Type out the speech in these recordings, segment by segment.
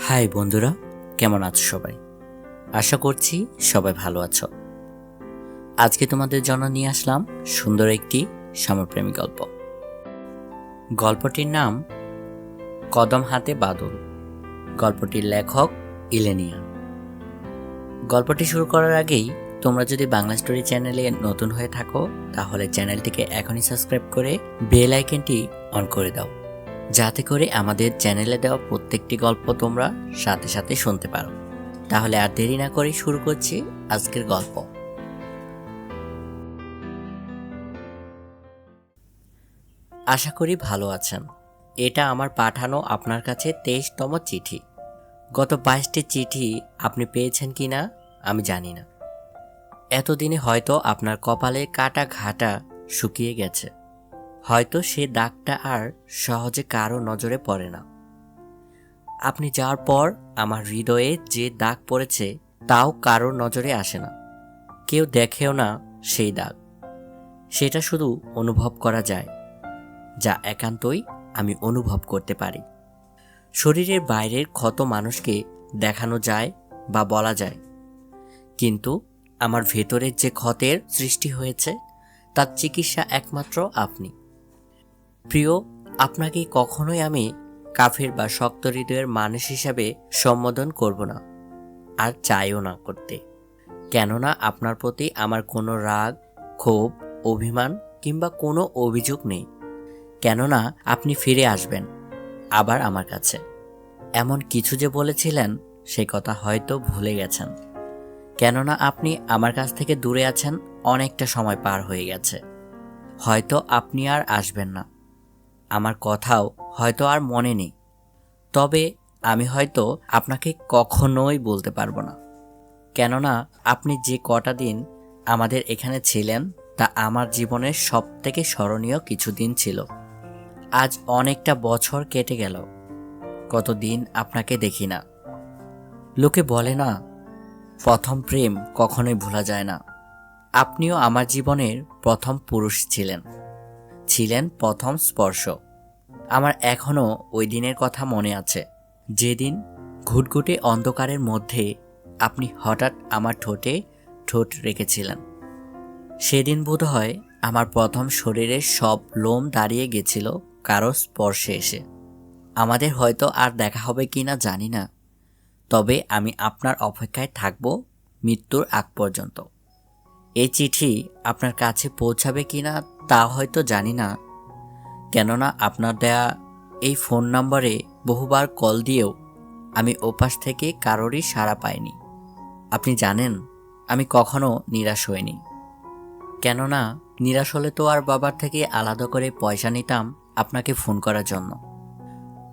High বন্ধুরা, কেমন আছো সবাই? আশা করছি সবাই ভালো আছো। আজকে তোমাদের জন্য নিয়ে আসলাম সুন্দর একটি সমপ্রেমী গল্প। গল্পটির নাম কদম হাতে বাদল। গল্পটির লেখক ইলেনিয়া। গল্পটি শুরু করার আগেই তোমরা যদি বাংলা স্টোরি চ্যানেলে নতুন হয়ে থাকো, তাহলে চ্যানেলটিকে এখনই সাবস্ক্রাইব করে বেল আইকনটি অন করে দাও। যাতে করে আমাদের চ্যানেলে দেওয়া প্রত্যেকটি গল্প তোমরা সাথে সাথে শুনতে পারো। তাহলে আর দেরি না করে শুরু করছি আজকের গল্প। আশা করি ভালো আছেন। এটা আমার পাঠানো আপনার কাছে তেইশতম চিঠি। গত বাইশটি চিঠি আপনি পেয়েছেন কি না, আমি জানি না। এতদিনে হয়তো আপনার কপালে কাটা ঘাটা শুকিয়ে গেছে। হয়তো সে দাগটা আর সহজে কারও নজরে পড়ে না। আপনি যাওয়ার পর আমার হৃদয়ে যে দাগ পড়েছে, তাও কারও নজরে আসে না। কেউ দেখেও না সেই দাগ। সেটা শুধু অনুভব করা যায়, যা একান্তই আমি অনুভব করতে পারি। শরীরের বাইরের ক্ষত মানুষকে দেখানো যায় বা বলা যায়। কিন্তু আমার ভেতরের যে ক্ষতের সৃষ্টি হয়েছে, তার চিকিৎসা একমাত্র আপনি। প্রিয়, আপনাকে কখনোই আমি কাফের বা শক্ত হৃদয়ের মানুষ হিসাবে সম্বোধন করব না, আর চাইও না করতে। কেননা আপনার প্রতি আমার কোনো রাগ, ক্ষোভ, অভিমান কিংবা কোনো অভিযোগ নেই। কেননা আপনি ফিরে আসবেন, আবার আমার কাছে। এমন কিছু যে বলেছিলেন, সে কথা হয়তো ভুলে গেছেন। কেননা আপনি আমার কাছ থেকে দূরে আছেন, অনেকটা সময় পার হয়ে গেছে। হয়তো আপনি আর আসবেন না। আমার কথাও হয়তো আর মনে নেই। তবে আমি হয়তো আপনাকে কখনোই বলতে পারব না। কেননা আপনি যে কটা দিন আমাদের এখানে ছিলেন, তা আমার জীবনের সব থেকে স্মরণীয় কিছু দিন ছিল। আজ অনেকটা বছর কেটে গেল। কতদিন আপনাকে দেখি না। লোকে বলে না, প্রথম প্রেম কখনোই ভোলা যায় না। আপনিও আমার জীবনের প্রথম পুরুষ ছিলেন। ছিলেন প্রথম স্পর্শ আমার এখনও ওই দিনের কথা মনে আছে। যেদিন ঘুটঘুটে অন্ধকারের মধ্যে আপনি হঠাৎ আমার ঠোঁটে ঠোঁট রেখেছিলেন। সেদিন বোধ হয় আমার প্রথম শরীরের সব লোম দাঁড়িয়ে গেছিল কারও স্পর্শে এসে। আমাদের হয়তো আর দেখা হবে কি না জানি না। তবে আমি আপনার অপেক্ষায় থাকব মৃত্যুর আগ পর্যন্ত। এই চিঠি আপনার কাছে পৌঁছাবে কি না তা হয়তো জানি না। কেননা আপনার দেয়া এই ফোন নাম্বারে বহুবার কল দিয়েও আমি ওপাশ থেকে কারোরই সাড়া পাইনি। আপনি জানেন, আমি কখনো নিরাশ হইনি। কেননা নিরাশ হলে তো আর বাবার থেকে আলাদা করে পয়সা নিতাম আপনাকে ফোন করার জন্য।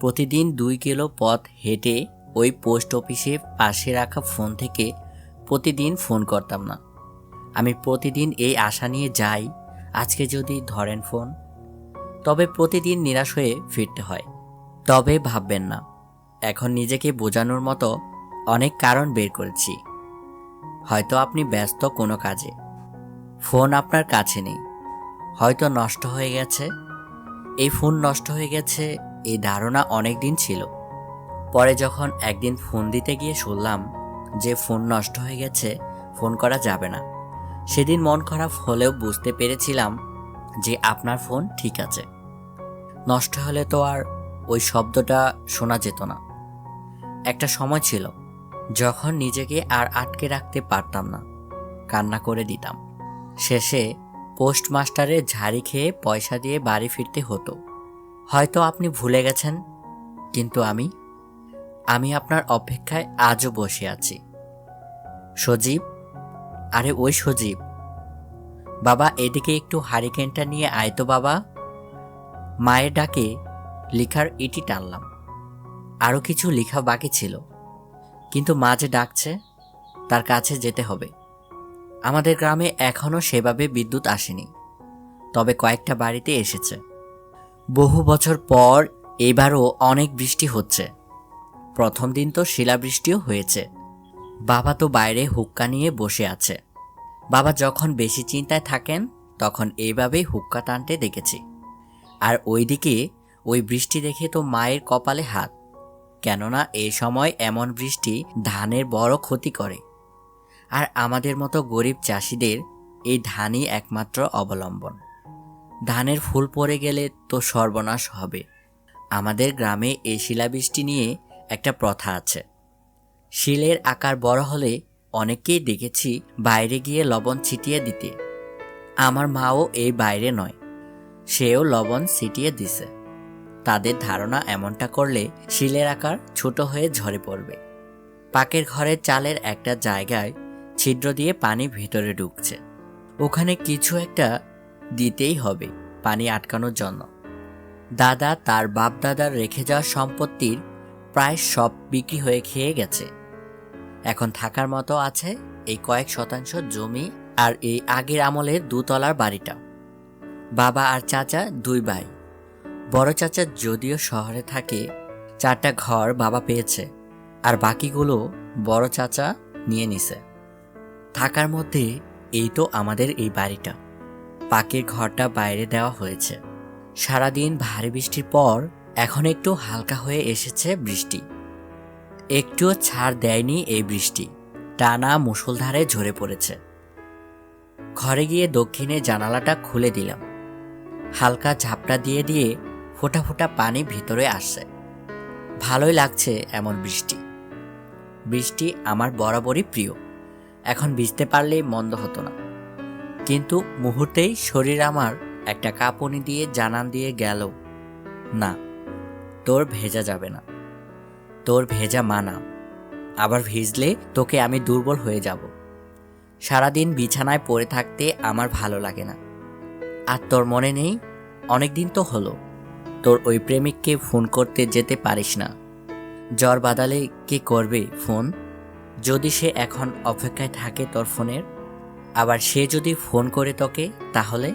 প্রতিদিন দুই কিলো পথ হেঁটে ওই পোস্ট অফিসে পাশে রাখা ফোন থেকে প্রতিদিন ফোন করতাম না। আমি প্রতিদিন এই আশা নিয়ে যাই, আজকে যদি ধরেন ফোন তবে প্রতিদিন নিরাশ হয়ে ফিরতে হয়। তবে ভাববেন না, এখন নিজেকে বোঝানোর মতো অনেক কারণ বের করেছি। হয়তো আপনি ব্যস্ত কোনো কাজে। ফোন আপনার কাছে নেই। হয়তো নষ্ট হয়ে গেছে। এই ফোন নষ্ট হয়ে গেছে, এই ধারণা অনেক দিন ছিল। পরে যখন একদিন ফোন দিতে গিয়ে শুনলাম যে ফোন নষ্ট হয়ে গেছে, ফোন করা যাবে না। সেদিন মন খারাপ হলেও বুঝতে পেরেছিলাম যে আপনার ফোন ঠিক আছে। নষ্ট হলে তো আর ওই শব্দটা শোনা যেত না। একটা সময় ছিল যখন নিজেকে আর আটকে রাখতে পারতাম না। কান্না করে দিতাম। শেষে পোস্টমাস্টারের ঝাড়ি খেয়ে পয়সা দিয়ে বাড়ি ফিরতে হতো। হয়তো আপনি ভুলে গেছেন, কিন্তু আমি আমি আপনার অপেক্ষায় আজও বসে আছি। সজীব, আরে ওই সজীব। বাবা, এদিকে একটু হারিকেনটা নিয়ে আয় তো বাবা। মায়ের ডাকে লিখার ইটি টানলাম। আরও কিছু লেখা বাকি ছিল। কিন্তু মা যে ডাকছে, তার কাছে যেতে হবে। আমাদের গ্রামে এখনও সেভাবে বিদ্যুৎ আসেনি। তবে কয়েকটা বাড়িতে এসেছে। বহু বছর পর এবারও অনেক বৃষ্টি হচ্ছে। প্রথম দিন তো শিলাবৃষ্টিও হয়েছে। বাবা তো বাইরে হুক্কা নিয়ে বসে আছে। বাবা যখন বেশি চিন্তায় থাকেন, তখন এইভাবেই হুক্কা টানতে দেখেছি। আর ওইদিকে ওই বৃষ্টি দেখে তো মায়ের কপালে হাত। কেননা এই সময় এমন বৃষ্টি ধানের বড় ক্ষতি করে। আর আমাদের মতো গরিব চাষিদের এই ধানই একমাত্র অবলম্বন। ধানের ফুল পড়ে গেলে তো সর্বনাশ হবে। আমাদের গ্রামে এই শিলাবৃষ্টি নিয়ে একটা প্রথা আছে। শিলের আকার বড় হলে অনেককেই দেখেছি বাইরে গিয়ে লবণ ছিটিয়ে দিতে। আমার মাও এই বাইরে নয়। সেও লবণ ছিটিয়ে দিছে। তাদের ধারণা এমনটা করলে শিলের আকার ছোট হয়ে ঝরে পড়বে। পাকের ঘরের চালের একটা জায়গায় ছিদ্র দিয়ে পানি ভেতরে ঢুকছে। ওখানে কিছু একটা দিতেই হবে পানি আটকানোর জন্য। দাদা তার বাপ দাদার রেখে যাওয়া সম্পত্তির প্রায় সব বিক্রি হয়ে খেয়ে গেছে। এখন থাকার মতো আছে এই কয়েক শতাংশ জমি আর এই আগের আমলের দুতলার বাড়িটা। বাবা আর চাচা দুই ভাই। বড় চাচা যদিও শহরে থাকে, চারটা ঘর বাবা পেয়েছে, আর বাকিগুলো বড় চাচা নিয়ে নিছে। থাকার মধ্যে এই তো আমাদের এই বাড়িটা। পাকের ঘরটা বাইরে দেওয়া হয়েছে। সারাদিন ভারী বৃষ্টির পর এখন একটু হালকা হয়ে এসেছে বৃষ্টি। একটুও ছাড় দেয়নি এই বৃষ্টি। টানা মুষলধারে ঝরে পড়েছে। ঘরে গিয়ে দক্ষিণে জানালাটা খুলে দিলাম। হালকা ঝাপটা দিয়ে দিয়ে ফোঁটা ফোঁটা পানি ভিতরে আসছে। ভালোই লাগছে এমন বৃষ্টি। বৃষ্টি আমার বরাবরই প্রিয়। এখন ভিজতে পারলেই মন্দ হতো না। কিন্তু মুহূর্তেই শরীর আমার একটা কাঁপুনি দিয়ে জানান দিয়ে গেল, না, তোর ভেজা যাবে না। তোর ভেজা মানা। আবার ভিজলে তোকে আমি দুর্বল হয়ে যাব। সারাদিন বিছানায় পড়ে থাকতে আমার ভালো লাগে না। আর তোর মনে নেই? অনেক দিন তো হলো। তোর ওই প্রেমিককে ফোন করতে যেতে পারিস না। জ্বর বাদালে কে করবে ফোন? যদি সে এখন অপেক্ষায় থাকে তোর ফোনের, আবার সে যদি ফোন করে তোকে, তাহলে?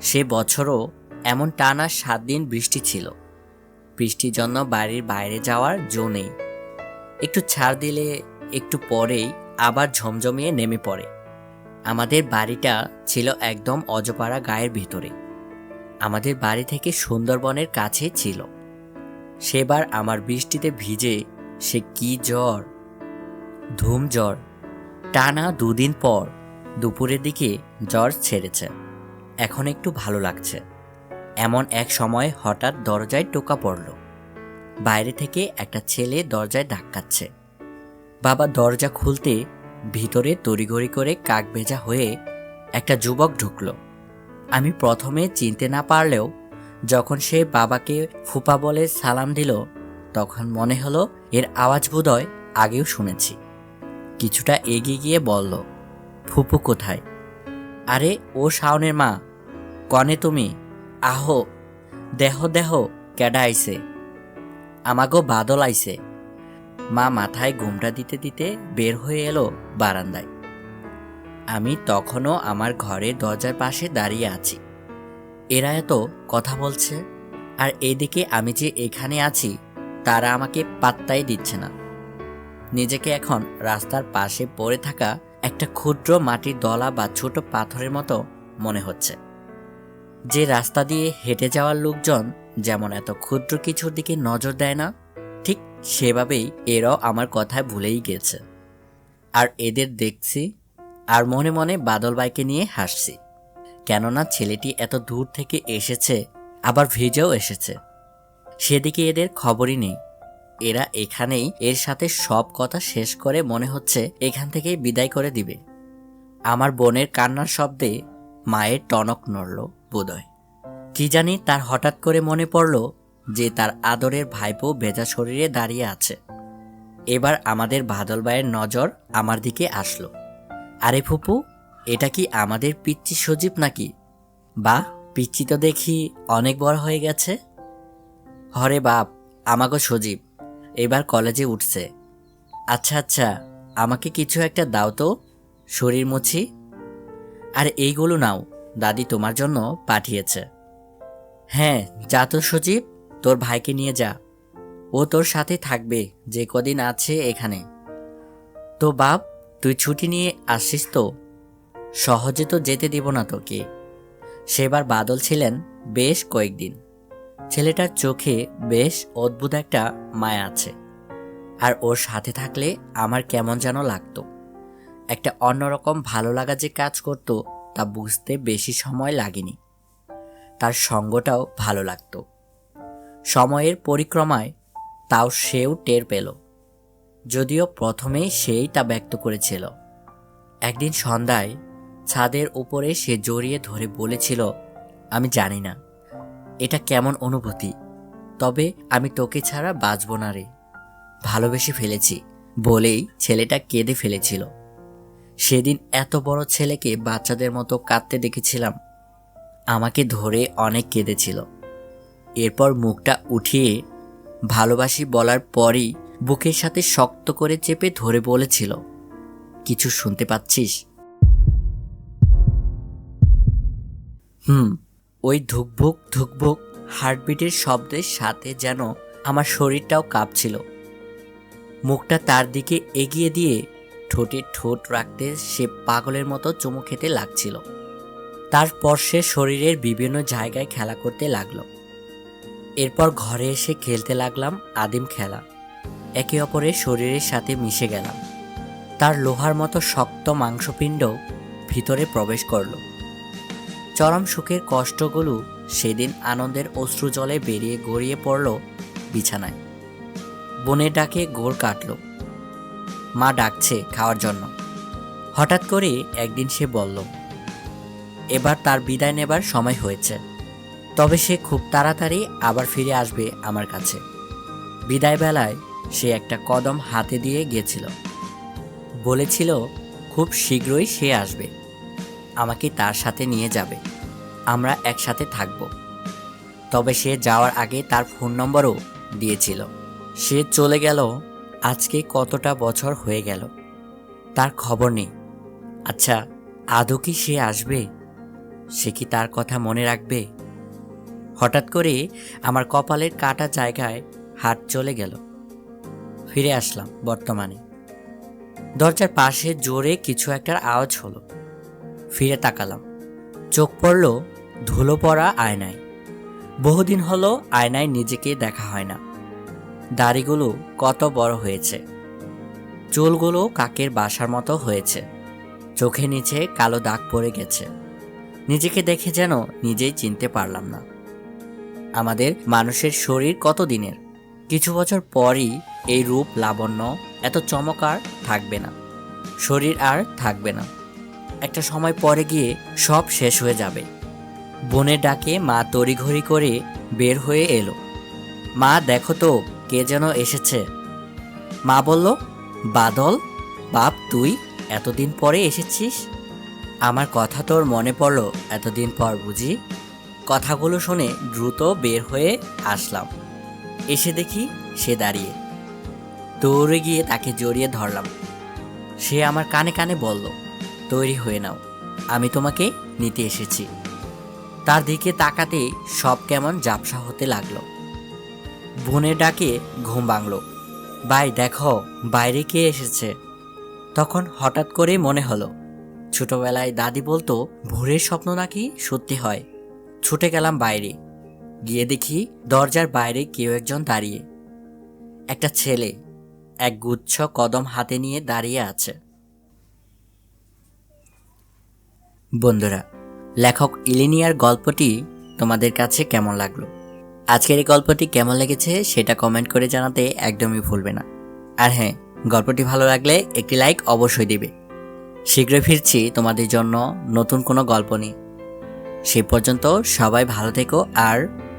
সে বছরও এমন টানা সাত দিন বৃষ্টি ছিল। বৃষ্টির জন্য বাড়ির বাইরে যাওয়ার জো নেই। একটু ছাড় দিলে একটু পরেই আবার ঝমঝমিয়ে নেমে পড়ে। আমাদের বাড়িটা ছিল একদম অজপাড়া গায়ের ভিতরে। আমাদের বাড়ি থেকে সুন্দরবনের কাছে ছিল। সেবার আমার বৃষ্টিতে ভিজে সে কি জ্বর, ধুম জ্বর, টানা দুদিন পর দুপুরের দিকে জ্বর ছেড়েছে। এখন একটু ভালো লাগছে। এমন এক সময় হঠাৎ দরজায় টোকা পড়ল। বাইরে থেকে একটা ছেলে দরজায় ধাক্কাচ্ছে। বাবা দরজা খুলতে ভিতরে তড়িঘড়ি করে কাক ভেজা হয়ে একটা যুবক ঢুকল। আমি প্রথমে চিনতে না পারলেও যখন সে বাবাকে ফুপা বলে সালাম দিল, তখন মনে হলো এর আওয়াজ বোধহয় আগেও শুনেছি। কিছুটা এগিয়ে গিয়ে বলল, ফুপু কোথায়? আরে, ও শাওনের মা। কনে তুমি? আহো, দেহ দেহ, কেডা আইছে? আমাগো বাদল আইছে। মা মাথায় ঘুমটা দিতে দিতে বের হয়ে এলো বারান্দায়। আমি তখনও আমার ঘরের দরজার পাশে দাঁড়িয়ে আছি। এরা এত কথা বলছে, আর এদিকে আমি যে এখানে আছি, তারা আমাকে পাত্তাই দিচ্ছে না। নিজেকে এখন রাস্তার পাশে পড়ে থাকা একটা ক্ষুদ্র মাটির দলা বা ছোট পাথরের মতো মনে হচ্ছে। যে রাস্তা দিয়ে হেঁটে যাওয়ার লোকজন যেমন এত ক্ষুদ্র কিছুর দিকে নজর দেয় না সেভাবেই এরাও আমার কথায় ভুলেই গেছে। আর এদের দেখছি, আর মনে মনে বাদল বাইকে নিয়ে হাসছি। কেননা ছেলেটি এত দূর থেকে এসেছে, আবার ভেজেও এসেছে। সেদিকে এদের খবরই নেই। এরা এখানেই এর সাথে সব কথা শেষ করে মনে হচ্ছে এখান থেকেই বিদায় করে দিবে। আমার বোনের কান্নার শব্দে মায়ের টনক নড়ল বোধহয়। কি জানি তার হঠাৎ করে মনে পড়ল যে তার আদরের ভাইপো ভেজা শরীরে দাঁড়িয়ে আছে। এবার আমাদের বাদল ভাইয়ের নজর আমার দিকে আসলো। আরে ফুপু, এটা কি আমাদের পিচ্চি সজীব নাকি? বা, পিচ্চি তো দেখি অনেক বড় হয়ে গেছে। হরে বাপ আমাকে সজীব, এবার কলেজে উঠছে। আচ্ছা আচ্ছা আমাকে কিছু একটা দাও তো, শরীর মুছি। আর এইগুলো নাও, দাদি তোমার জন্য পাঠিয়েছে। হ্যাঁ যা তো সজীব। তোর ভাইকে নিয়ে যা। ও তোর সাথে থাকবে, যে কদিন আছে এখানে। তো বাপ, তুই ছুটি নিয়ে আসিস তো? সহজে তো যেতে দিব না তোকে। সেবার বাদল ছিলেন বেশ কয়েকদিন। ছেলেটার চোখে বেশ অদ্ভুত একটা মায়া আছে। আর ওর সাথে থাকলে আমার কেমন যেন লাগতো। একটা অন্যরকম ভালো লাগা যে কাজ করত, তা বুঝতে বেশি সময় লাগেনি। তার সঙ্গটাও ভালো লাগতো। সময়ের পরিক্রমায় তাও সেও টের পেল। যদিও প্রথমে সেই তা ব্যক্ত করেছিল। একদিন সন্ধ্যায় ছাদের উপরে সে জড়িয়ে ধরে বলেছিল, আমি জানি না, এটা কেমন অনুভূতি, তবে আমি তোকে ছাড়া বাঁচব না রে। ভালোবেসে ফেলেছি, বলেই ছেলেটা কেঁদে ফেলেছিল। সেদিন এত বড় ছেলেকে বাচ্চাদের মতো কাঁদতে দেখেছিলাম, আমাকে ধরে অনেক কেঁদেছিল। এরপর মুখটা উঠিয়ে ভালোবাসি বলার পরই বুকের সাথে শক্ত করে চেপে ধরে বলেছিল, কিছু শুনতে পাচ্ছিস? হুম, ওই ধুকভুক ধুকভুক হার্টবিটের শব্দের সাথে যেন আমার শরীরটাও কাঁপছিল। মুখটা তার দিকে এগিয়ে দিয়ে ঠোঁটে ঠোঁট রাখতে সে পাগলের মতো চুমু খেতে লাগছিল। তারপর সে শরীরের বিভিন্ন জায়গায় খেলা করতে লাগল। এরপর ঘরে এসে খেলতে লাগলাম আদিম খেলা। একে অপরের শরীরের সাথে মিশে গেলাম। তার লোহার মতো শক্ত মাংসপিণ্ড ভিতরে প্রবেশ করল। চরম সুখের কষ্টগুলো সেদিন আনন্দের অশ্রু জলে বেরিয়ে গড়িয়ে পড়ল বিছানায়। বনে ডাকে গোড় কাটল। মা ডাকছে খাওয়ার জন্য। হঠাৎ করে একদিন সে বলল, এবার তার বিদায় নেবার সময় হয়েছে। তবে সে খুব তাড়াতাড়ি আবার ফিরে আসবে আমার কাছে। বিদায় বেলায় সে একটা কদম হাতে দিয়ে গেছিল। বলেছিল, খুব শীঘ্রই সে আসবে। আমাকে তার সাথে নিয়ে যাবে। আমরা একসাথে থাকব। তবে সে যাওয়ার আগে তার ফোন নম্বরও দিয়েছিল। সে চলে গেল। আজকে কতটা বছর হয়ে গেল? তার খবর নেই। আচ্ছা আদৌ কি সে আসবে? সে কি তার কথা মনে রাখবে? হঠাৎ করে আমার কপালের কাটা জায়গায় হাত চলে গেল। ফিরে আসলাম বর্তমানে। দরজার পাশে জোরে কিছু একটার আওয়াজ হলো। ফিরে তাকালাম। চোখ পড়ল ধুলো পড়া আয়নায়। বহুদিন হলো আয়নায় নিজেকে দেখা হয় না। দাড়িগুলো কত বড় হয়েছে। চুলগুলো কাকের বাসার মতো হয়েছে। চোখে নিচে কালো দাগ পড়ে গেছে। নিজেকে দেখে যেন নিজেই চিনতে পারলাম না। আমাদের মানুষের শরীর কত দিনের কিছু বছর পরই এই রূপ লাবণ্য এত চমকার থাকবে না। শরীর আর থাকবে না। একটা সময় পরে গিয়ে সব শেষ হয়ে যাবে। বনের ডাকে মা তড়িঘড়ি করে বের হয়ে এলো। মা, দেখো তো, কে যেন এসেছে। মা বলল, বাদল, বাপ, তুই এতদিন পরে এসেছিস? আমার কথা তোর মনে পড়ল, এতদিন পর বুঝি? কথাগুলো শুনে দ্রুত বের হয়ে আসলাম। এসে দেখি সে দাঁড়িয়ে। দৌড়ে গিয়ে তাকে জড়িয়ে ধরলাম। সে আমার কানে কানে বলল, তৈরি হয়ে নাও, আমি তোমাকে নিতে এসেছি। তার দিকে তাকাতে সব কেমন জাপসা হতে লাগল। বোনের ডাকে ঘুম ভাঙলো, ভাই, দেখো, বাইরে কে এসেছে? তখন হঠাৎ করে মনে হলো, ছোটবেলায় দাদি বলতো, ভোরের স্বপ্ন নাকি সত্যি হয়? ছুটে গেলাম বাইরে। গিয়ে দেখি দরজার বাইরে কেউ একজন দাঁড়িয়ে। একটা ছেলে এক গুচ্ছ কদম হাতে নিয়ে দাঁড়িয়ে আছে। বন্ধুরা, লেখক ইলিনিয়ার গল্পটি তোমাদের কাছে কেমন লাগল? আজকের এই গল্পটি কেমন লেগেছে সেটা কমেন্ট করে জানাতে একদমই ভুলবে না। আর হ্যাঁ গল্পটি ভালো লাগলে একটি লাইক অবশ্যই দিবে। শীঘ্রই ফিরছি তোমাদের জন্য নতুন কোনো গল্প নিয়ে। সে পর্যন্ত সবাই ভালো থেকো আর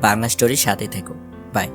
বাংলা স্টোরির সাথে থেকো। বাই